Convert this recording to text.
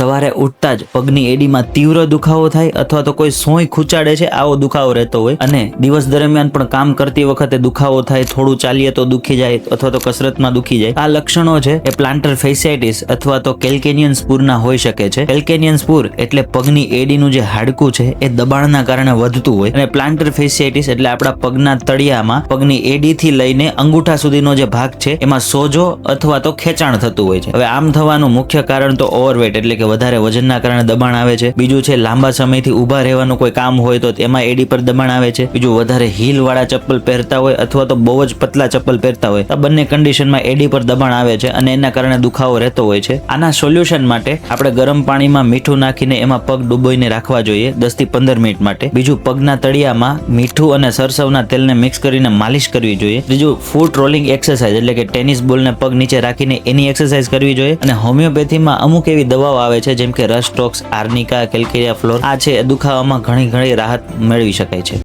સવારે ઉઠતા જ પગની એડીમાં તીવ્ર દુખાવો થાય અથવા તો કોઈ સોય ખૂંચાડે છે, આવો દુખાવો રહેતો હોય. અને દિવસ દરમિયાન પણ કામ કરતી વખતે દુખાવો થાય, થોડું ચાલીએ તો દુખી જાય, અથવા તો કસરતમાં દુખી જાય. આ લક્ષણો છે એ પ્લાન્ટર ફેસિયાઇટિસ અથવા તો કેલ્કેનિયન સ્પૂરના હોઈ શકે છે. કેલ્કેનિયન સ્પૂર એટલે પગની એડીનું જે હાડકું છે, એ દબાણના કારણે વધતું હોય. અને પ્લાન્ટર ફેસિયાઇટિસ એટલે આપણા પગના તળિયામાં પગની એડીથી લઈને અંગૂઠા સુધીનો જે ભાગ છે, એમાં સોજો અથવા તો ખેંચાણ થતું હોય છે. હવે આમ થવાનું મુખ્ય કારણ તો ઓવરવેટ એટલે કે વધારે વજનના કારણે દબાણ આવે છે. બીજું છે, લાંબા સમયથી ઊભા રહેવાનું કોઈ કામ હોય તો તેમાં એડી પર દબાણ આવે છે. બીજું, વધારે હીલ વાળા ચપ્પલ પહેરતા હોય અથવા તો બહુ જ પતલા ચપ્પલ પહેરતા હોય આ બંને કન્ડિશનમાં એડી પર દબાણ આવે છે અને એના કારણે દુખાવો રહેતો હોય છે. આના સોલ્યુશન માટે આપણે ગરમ પાણીમાં મીઠું નાખીને એમાં પગ ડૂબોઈને રાખવા જોઈએ, દસથી પંદર મિનિટ માટે. બીજું, પગના તળિયામાં મીઠું અને સરસવના તેલને મિક્સ કરીને માલિશ કરવી જોઈએ. ત્રીજું ફૂટ રોલિંગ એક્સરસાઇઝ એટલે કે ટેનિસ બોલને પગ નીચે રાખીને એની એક્સરસાઇઝ કરવી જોઈએ અને હોમિયોપેથીમાં અમુક એવી દવાઓ આવે છે, જેમ કે રસ્ટોક્સ આર્નિકા, કેલ્કેરિયા, ફ્લોર. આ છે, દુખાવામાં ઘણી ઘણી રાહત મેળવી શકાય છે.